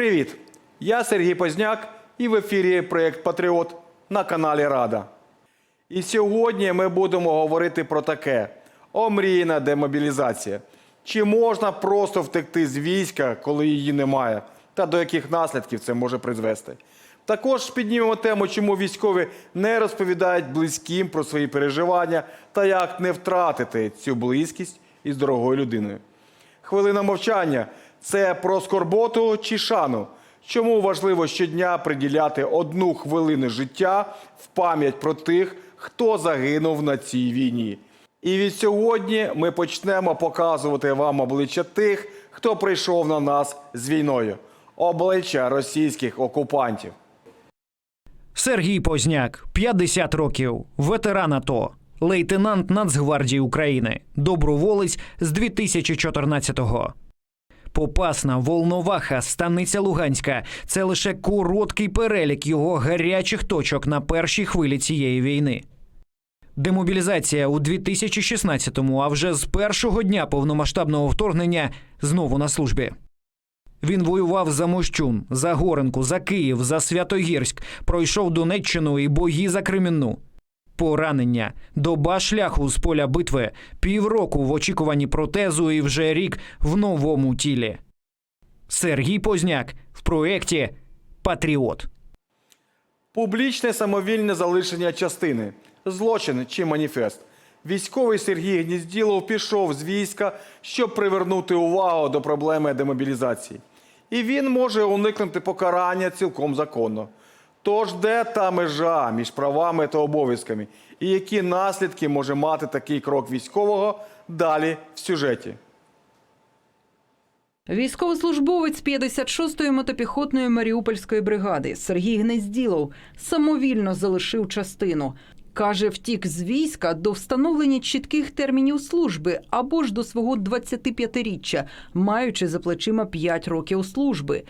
Привіт! Я Сергій Позняк і в ефірі проєкт Патріот на каналі Рада. І сьогодні ми будемо говорити про таке: омріяна демобілізація. Чи можна просто втекти з війська, коли її немає, та до яких наслідків це може призвести? Також піднімемо тему, чому військові не розповідають близьким про свої переживання та як не втратити цю близькість із дорогою людиною. Хвилина мовчання це про скорботу чи шану. Чому важливо щодня приділяти одну хвилину життя в пам'ять про тих, хто загинув на цій війні? І від сьогодні ми почнемо показувати вам обличчя тих, хто прийшов на нас з війною, обличчя російських окупантів. Сергій Позняк, 50 років, ветеран АТО, лейтенант Нацгвардії України, доброволець з 2014-го. Попасна, Волноваха, Станиця Луганська це лише короткий перелік його гарячих точок на першій хвилі цієї війни. Демобілізація у 2016-му, а вже з першого дня повномасштабного вторгнення знову на службі. Він воював за Мощун, за Горенку, за Київ, за Святогірськ, пройшов Донеччину і бої за Кремінну. Поранення, доба шляху з поля битви, півроку в очікуванні протезу і вже рік в новому тілі. Сергій Позняк в проєкті Патріот. Публічне самовільне залишення частини, злочин чи маніфест. Військовий Сергій Гнізділов пішов з війська, щоб привернути увагу до проблеми демобілізації. І він може уникнути покарання цілком законно. Тож де та межа між правами та обов'язками, і які наслідки може мати такий крок військового далі в сюжеті? Військовослужбовець 56-ї мотопіхотної Маріупольської бригади Сергій Гнезділов самовільно залишив частину. Каже, втік з війська до встановлення чітких термінів служби або ж до свого 25-річчя, маючи за плечима 5 років служби.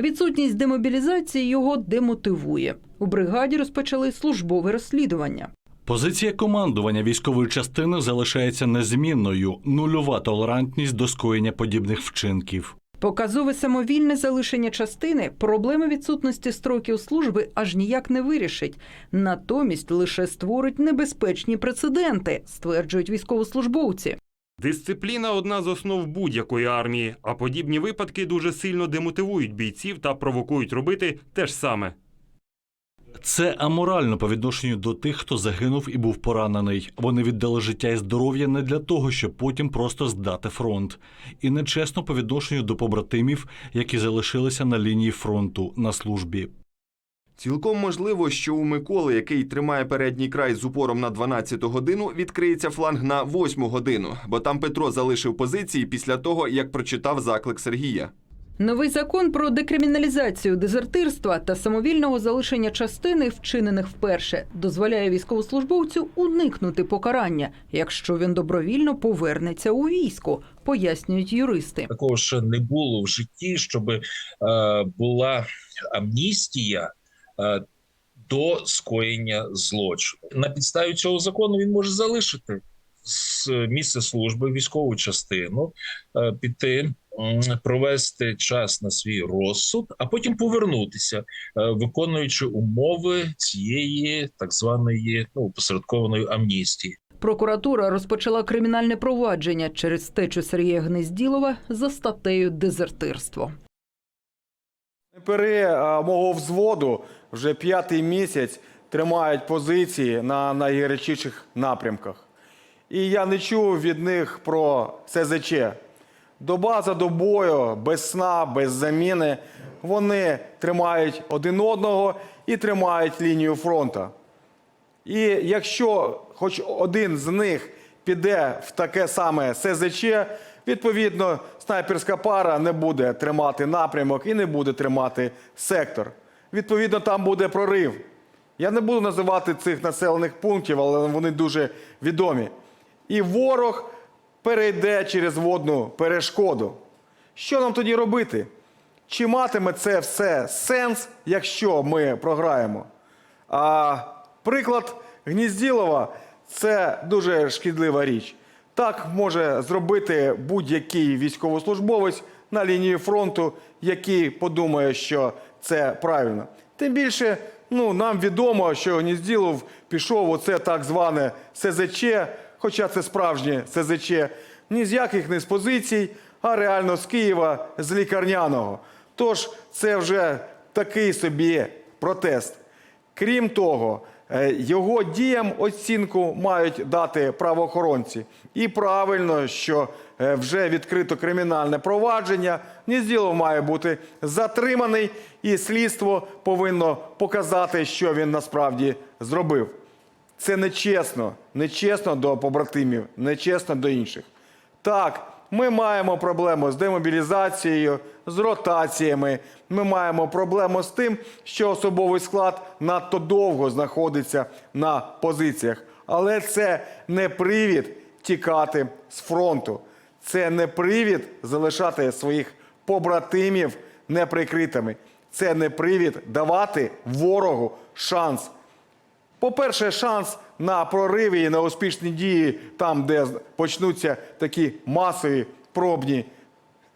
Відсутність демобілізації його демотивує. У бригаді розпочали службове розслідування. Позиція командування військової частини залишається незмінною. Нульова толерантність до скоєння подібних вчинків. Показове самовільне залишення частини проблеми відсутності строків служби аж ніяк не вирішить. Натомість лише створить небезпечні прецеденти, стверджують військовослужбовці. Дисципліна одна з основ будь-якої армії, а подібні випадки дуже сильно демотивують бійців та провокують робити те ж саме. Це аморально по відношенню до тих, хто загинув і був поранений. Вони віддали життя і здоров'я не для того, щоб потім просто здати фронт. І нечесно по відношенню до побратимів, які залишилися на лінії фронту на службі. Цілком можливо, що у Миколи, який тримає передній край з упором на 12 годину, відкриється фланг на 8 годину, бо там Петро залишив позиції після того, як прочитав заклик Сергія. Новий закон про декриміналізацію дезертирства та самовільного залишення частини, вчинених вперше, дозволяє військовослужбовцю уникнути покарання, якщо він добровільно повернеться у військо, пояснюють юристи. такого ще не було в житті, щоб е, була амністія до скоєння злочину. На підставі цього закону він може залишити місце служби, військову частину, е, піти. Провести час на свій розсуд, а потім повернутися, е, виконуючи умови цієї так званої ну посередкованої амністії. Прокуратура розпочала кримінальне провадження через течу Сергія Гнезділова за статтею дезертирство. Снайпери а, мого взводу вже п'ятий місяць тримають позиції на найгарячіших напрямках. І я не чув від них про СЗЧ. Доба за добою, без сна, без заміни. Вони тримають один одного і тримають лінію фронту. І якщо хоч один з них піде в таке саме СЗЧ, відповідно, снайперська пара не буде тримати напрямок і не буде тримати сектор. Відповідно, там буде прорив. Я не буду називати цих населених пунктів, але вони дуже відомі. І ворог перейде через водну перешкоду. Що нам тоді робити? Чи матиме це все сенс, якщо ми програємо? А приклад Гнізділова це дуже шкідлива річ. Так може зробити будь-який військовослужбовець на лінію фронту, який подумає, що це правильно. Тим більше, ну нам відомо, що Гнізділов пішов оце так зване СЗЧ, хоча це справжнє СЗЧ, ні з яких не з позицій, а реально з Києва, з лікарняного. Тож це вже такий собі протест. Крім того, його діям оцінку мають дати правоохоронці. І правильно, що е, вже відкрито кримінальне провадження. Нізділов має бути затриманий, і слідство повинно показати, що він насправді зробив. Це нечесно, нечесно до побратимів, нечесно до інших. Так, ми маємо проблему з демобілізацією, з ротаціями. Ми маємо проблему з тим, що особовий склад надто довго знаходиться на позиціях. Але це не привід тікати з фронту. Це не привід залишати своїх побратимів неприкритими. Це не привід давати ворогу шанс по-перше, шанс на прориви і на успішні дії там, де почнуться такі масові пробні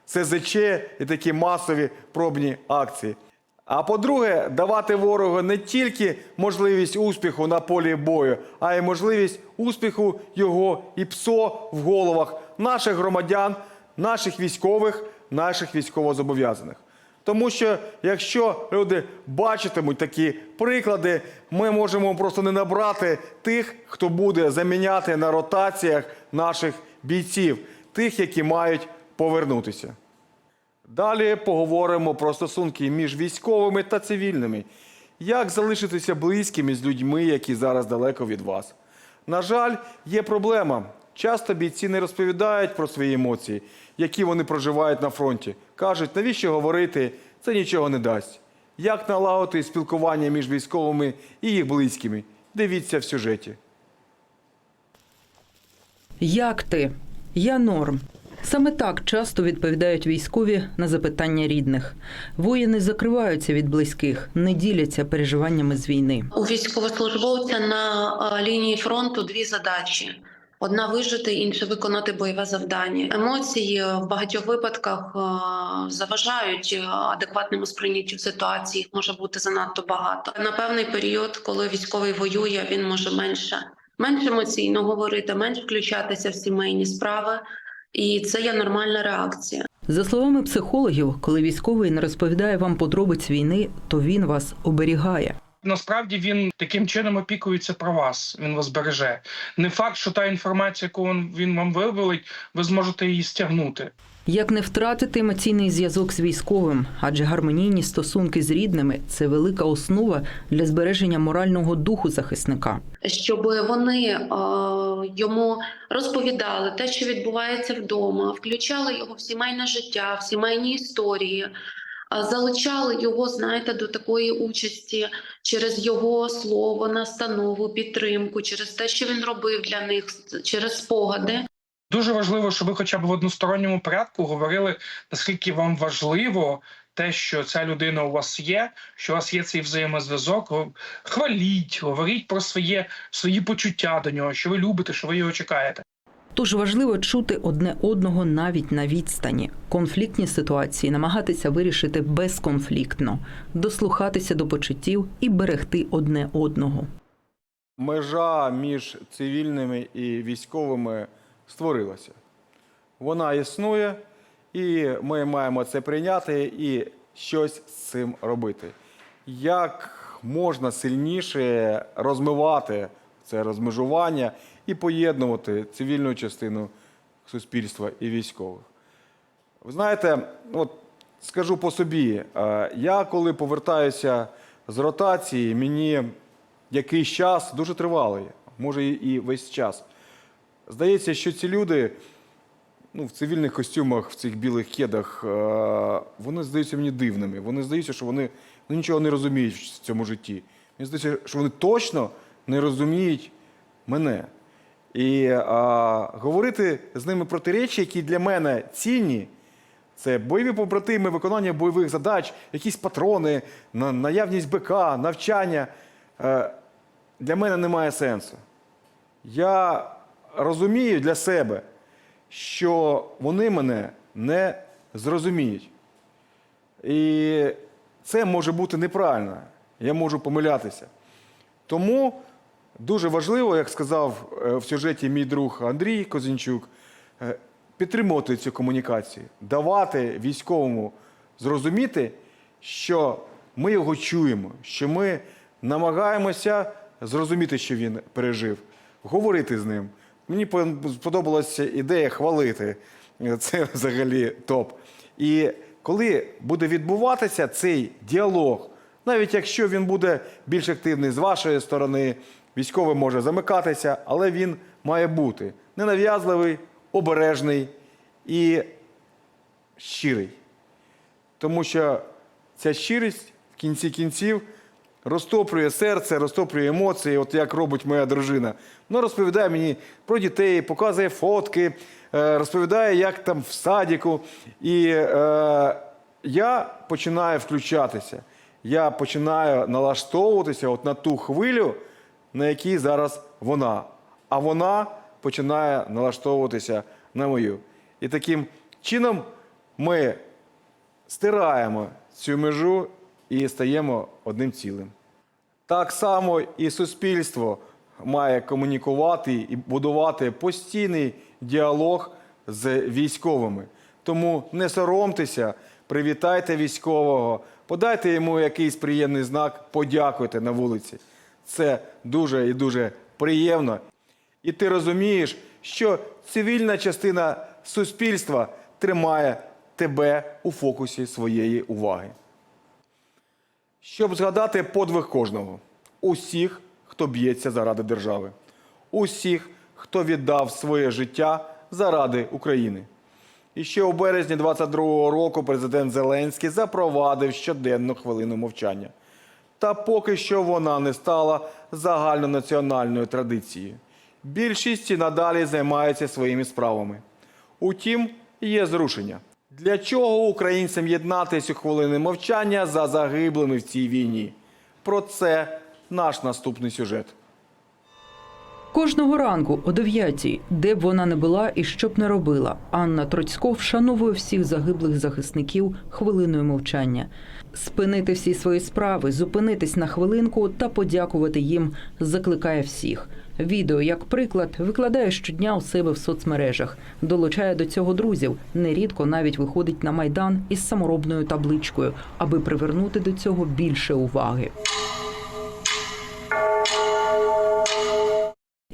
СЗЧ і такі масові пробні акції. А по-друге, давати ворогу не тільки можливість успіху на полі бою, а й можливість успіху його і ПСО в головах наших громадян, наших військових, наших військовозобов'язаних. Тому що якщо люди бачитимуть такі приклади, ми можемо просто не набрати тих, хто буде заміняти на ротаціях наших бійців, тих, які мають повернутися. Далі поговоримо про стосунки між військовими та цивільними. Як залишитися близькими з людьми, які зараз далеко від вас? На жаль, є проблема. Часто бійці не розповідають про свої емоції, які вони проживають на фронті. Кажуть, навіщо говорити, це нічого не дасть. Як налагодити спілкування між військовими і їх близькими? Дивіться в сюжеті. Як ти? Я норм. Саме так часто відповідають військові на запитання рідних. Воїни закриваються від близьких, не діляться переживаннями з війни. У військовослужбовця на лінії фронту дві задачі: одна вижити, інша виконати бойове завдання. Емоції в багатьох випадках е, заважають е, адекватному сприйняттю ситуації. Їх може бути занадто багато. На певний період, коли військовий воює, він може менше менш емоційно говорити, менш включатися в сімейні справи, і це є нормальна реакція. За словами психологів, коли військовий не розповідає вам подробиць війни, то він вас оберігає. Насправді він таким чином опікується про вас. Він вас береже. Не факт, що та інформація, яку він, він вам вивелить, ви зможете її стягнути. Як не втратити емоційний зв'язок з військовим, адже гармонійні стосунки з рідними це велика основа для збереження морального духу захисника. щоб вони е, йому розповідали те, що відбувається вдома, включали його в сімейне життя, в сімейні історії, залучали його, знаєте, до такої участі через його слово, настанову, підтримку, через те, що він робив для них, через спогади. Дуже важливо, щоб ви хоча б в односторонньому порядку говорили, наскільки вам важливо те, що ця людина у вас є, що у вас є цей взаємозв'язок. Хваліть, говоріть про своє, свої почуття до нього, що ви любите, що ви його чекаєте. Тож важливо чути одне одного навіть на відстані. Конфліктні ситуації намагатися вирішити безконфліктно, дослухатися до почуттів і берегти одне одного. Межа між цивільними і військовими створилася. Вона існує, і ми маємо це прийняти і щось з цим робити. Як можна сильніше розмивати це розмежування і поєднувати цивільну частину суспільства і військових? Ви знаєте, от скажу по собі, е, я коли повертаюся з ротації, мені якийсь час дуже тривалий, може і весь час. Здається, що ці люди ну, в цивільних костюмах, в цих білих кедах, е, вони здаються мені дивними. Вони здаються, що вони ну, нічого не розуміють в цьому житті. Мені здається, що вони точно не розуміють мене. І а, говорити з ними про ті речі, які для мене цінні, це бойові побратими, виконання бойових задач, якісь патрони, на- наявність БК, навчання. Е, Для мене немає сенсу. Я розумію для себе, що вони мене не зрозуміють. І це може бути неправильно. Я можу помилятися. Тому дуже важливо, як сказав е, в сюжеті мій друг Андрій Козінчук, е, підтримувати цю комунікацію, давати військовому зрозуміти, що ми його чуємо, що ми намагаємося зрозуміти, що він пережив, говорити з ним. Мені сподобалася ідея хвалити. Це взагалі топ. І коли буде відбуватися цей діалог, навіть якщо він буде більш активний з вашої сторони, військовий може замикатися, але він має бути ненав'язливий, обережний і щирий. Тому що ця щирість в кінці кінців розтоплює серце, розтоплює емоції, от як робить моя дружина. Вона розповідає мені про дітей, показує фотки, е, розповідає, як там в садіку. І е, я починаю включатися. Я починаю налаштовуватися от на ту хвилю, на якій зараз вона. А вона починає налаштовуватися на мою. І таким чином ми стираємо цю межу і стаємо одним цілим. Так само і суспільство має комунікувати і будувати постійний діалог з військовими. Тому не соромтеся, привітайте військового, подайте йому якийсь приємний знак, подякуйте на вулиці. Це дуже і дуже приємно. І ти розумієш, що цивільна частина суспільства тримає тебе у фокусі своєї уваги. Щоб згадати подвиг кожного, усіх, хто б'ється заради держави, усіх, хто віддав своє життя заради України. І ще у березні 22-го року президент Зеленський запровадив щоденну хвилину мовчання. Та поки що вона не стала загальнонаціональною традицією. Більшість надалі займаються своїми справами. Утім, є зрушення. Для чого українцям єднатися у хвилини мовчання за загиблими в цій війні? Про це наш наступний сюжет. Кожного ранку о 9 де б вона не була і що б не робила, Анна Троцько вшановує всіх загиблих захисників хвилиною мовчання. Спинити всі свої справи, зупинитись на хвилинку та подякувати їм закликає всіх. Відео, як приклад, викладає щодня у себе в соцмережах, долучає до цього друзів. Нерідко навіть виходить на майдан із саморобною табличкою, аби привернути до цього більше уваги.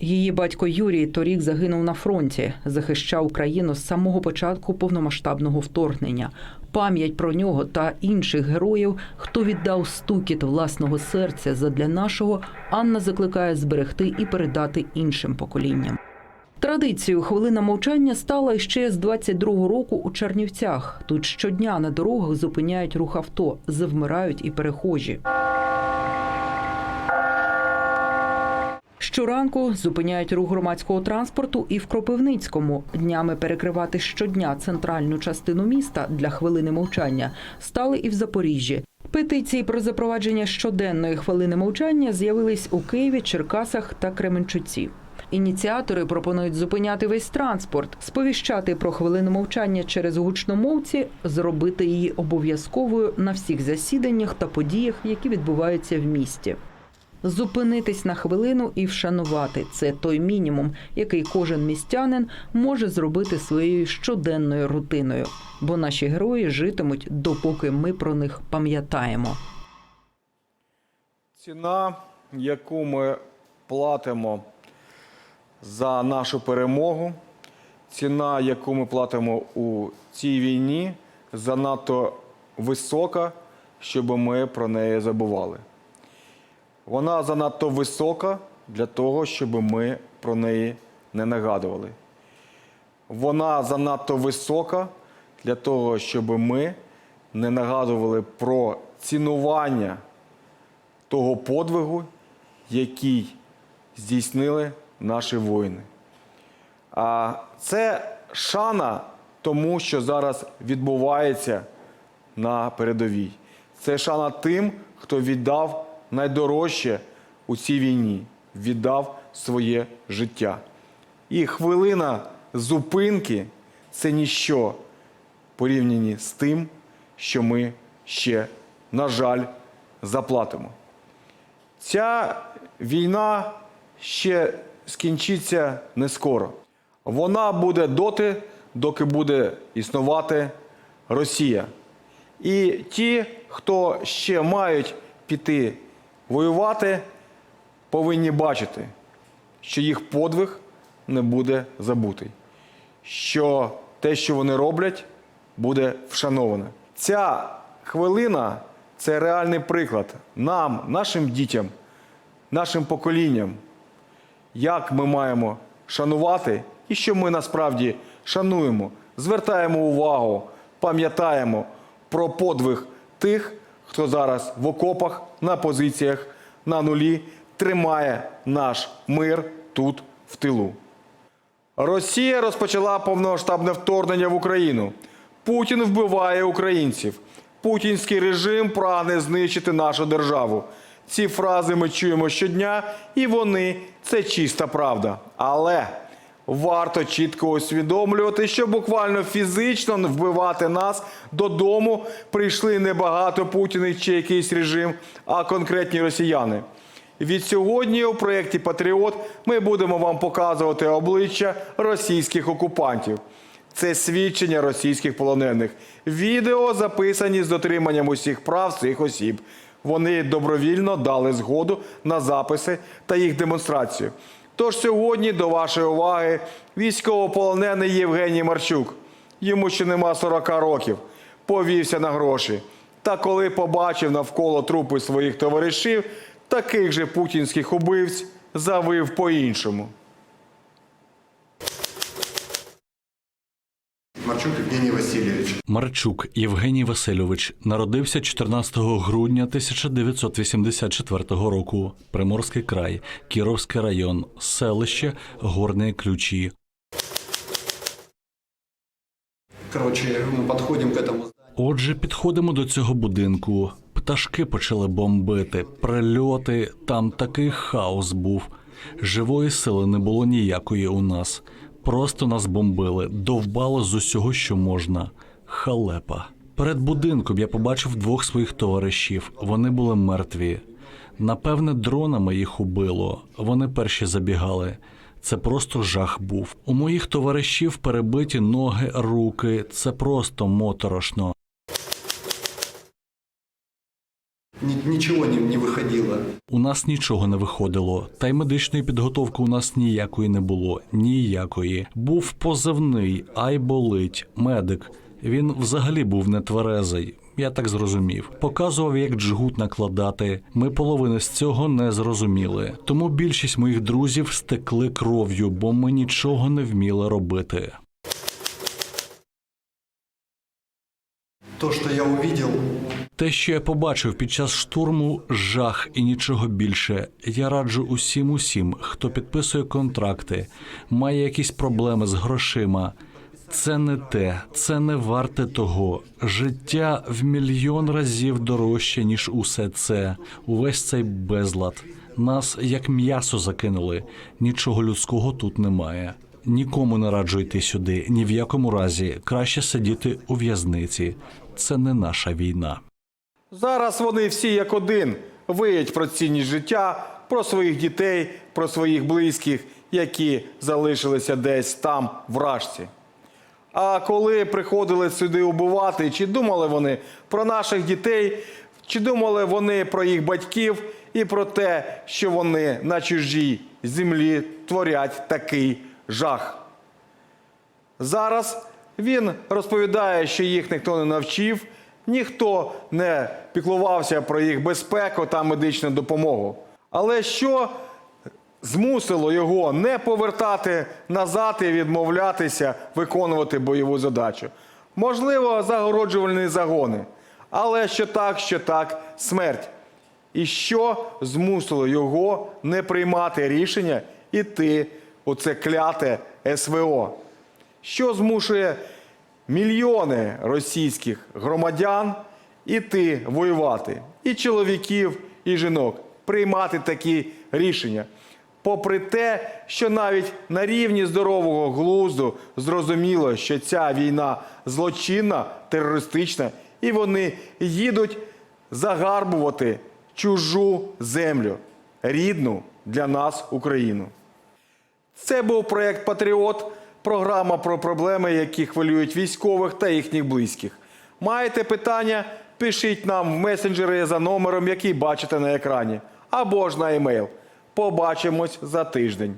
Її батько Юрій торік загинув на фронті, захищав країну з самого початку повномасштабного вторгнення. Пам'ять про нього та інших героїв, хто віддав стукіт власного серця задля нашого, Анна закликає зберегти і передати іншим поколінням. Традицією хвилина мовчання стала ще з 22-го року у Чернівцях. Тут щодня на дорогах зупиняють рух авто, завмирають і перехожі. Щоранку зупиняють рух громадського транспорту і в Кропивницькому. Днями перекривати щодня центральну частину міста для хвилини мовчання стали і в Запоріжжі. Петиції про запровадження щоденної хвилини мовчання з'явились у Києві, Черкасах та Кременчуці. Ініціатори пропонують зупиняти весь транспорт, сповіщати про хвилину мовчання через гучномовці, зробити її обов'язковою на всіх засіданнях та подіях, які відбуваються в місті. Зупинитись на хвилину і вшанувати це той мінімум, який кожен містянин може зробити своєю щоденною рутиною, бо наші герої житимуть, допоки ми про них пам'ятаємо. Ціна, яку ми платимо за нашу перемогу, ціна, яку ми платимо у цій війні, занадто висока, щоб ми про неї забували. Вона занадто висока для того, щоб ми про неї не нагадували. Вона занадто висока для того, щоб ми не нагадували про цінування того подвигу, який здійснили наші воїни. А це шана тому, що зараз відбувається на передовій. Це шана тим, хто віддав найдорожче у цій війні, віддав своє життя. І хвилина зупинки це ніщо порівняні з тим, що ми ще, на жаль, заплатимо. Ця війна ще скінчиться не скоро. Вона буде доти, доки буде існувати Росія. І ті, хто ще мають піти воювати, повинні бачити, що їх подвиг не буде забутий, що те, що вони роблять, буде вшановане. Ця хвилина це реальний приклад нам, нашим дітям, нашим поколінням, як ми маємо шанувати і що ми насправді шануємо, звертаємо увагу, пам'ятаємо про подвиг тих, хто зараз в окопах, на позиціях, на нулі тримає наш мир тут, в тилу. Росія розпочала повномасштабне вторгнення в Україну. Путін вбиває українців. Путінський режим прагне знищити нашу державу. Ці фрази ми чуємо щодня, і вони це чиста правда. Але варто чітко усвідомлювати, що буквально фізично вбивати нас додому прийшли не багато Путіних чи якийсь режим, а конкретні росіяни. Від сьогодні у проєкті Патріот ми будемо вам показувати обличчя російських окупантів. Це свідчення російських полонених. Відео записані з дотриманням усіх прав цих осіб. Вони добровільно дали згоду на записи та їх демонстрацію. Тож сьогодні до вашої уваги військовополонений Євгеній Марчук. Йому ще нема 40 років. Повівся на гроші. Та коли побачив навколо трупи своїх товаришів, таких же путінських убивць завив по-іншому. Марчук Евгений Васильевич. Марчук Євгеній Васильович народився 14 грудня 1984 року. Приморський край, Кіровський район, селище Горні Ключі. Короче, мы подходим к этому Отже, підходимо до цього будинку. Пташки почали бомбити, прильоти. Там такий хаос був. Живої сили не було ніякої у нас. Просто нас бомбили, довбало з усього, що можна. Халепа. Перед будинком я побачив двох своїх товаришів. Вони були мертві. Напевне, дронами їх убило. Вони перші забігали. Це просто жах був. У моїх товаришів перебиті ноги, руки. Це просто моторошно. Ни- ничего не, выходило. У нас нічого не виходило, та й медичної підготовки у нас ніякої не було. Ніякої. Був позивний, ай болить, медик. Він взагалі був нетверезий. Я так зрозумів. Показував, як джгут накладати. Ми половини з цього не зрозуміли. Тому більшість моїх друзів стекли кров'ю, бо ми нічого не вміли робити. То, что я увидел, Те, що я побачив під час штурму, жах і нічого більше. Я раджу усім усім, хто підписує контракти, має якісь проблеми з грошима. Це не те, це не варте того. Життя в мільйон разів дорожче, ніж усе це. Увесь цей безлад. Нас як м'ясо закинули. Нічого людського тут немає. Нікому не раджу йти сюди, ні в якому разі. Краще сидіти у в'язниці. Це не наша війна. Зараз вони всі як один виють про цінність життя, про своїх дітей, про своїх близьких, які залишилися десь там, в Рашці. А коли приходили сюди убивати, чи думали вони про наших дітей, чи думали вони про їх батьків і про те, що вони на чужій землі творять такий жах? Зараз він розповідає, що їх ніхто не навчив, ніхто не піклувався про їх безпеку та медичну допомогу. Але що змусило його не повертати назад і відмовлятися виконувати бойову задачу? Можливо, загороджувальні загони. Але що так, що так, смерть. І що змусило його не приймати рішення іти у це кляте СВО? що змушує мільйони російських громадян іти воювати, і чоловіків, і жінок приймати такі рішення. Попри те, що навіть на рівні здорового глузду зрозуміло, що ця війна злочинна, терористична, і вони їдуть загарбувати чужу землю, рідну для нас Україну. Це був проєкт Патріот, програма про проблеми, які хвилюють військових та їхніх близьких. Маєте питання? Пишіть нам в месенджери за номером, який бачите на екрані, або ж на емейл. Побачимось за тиждень.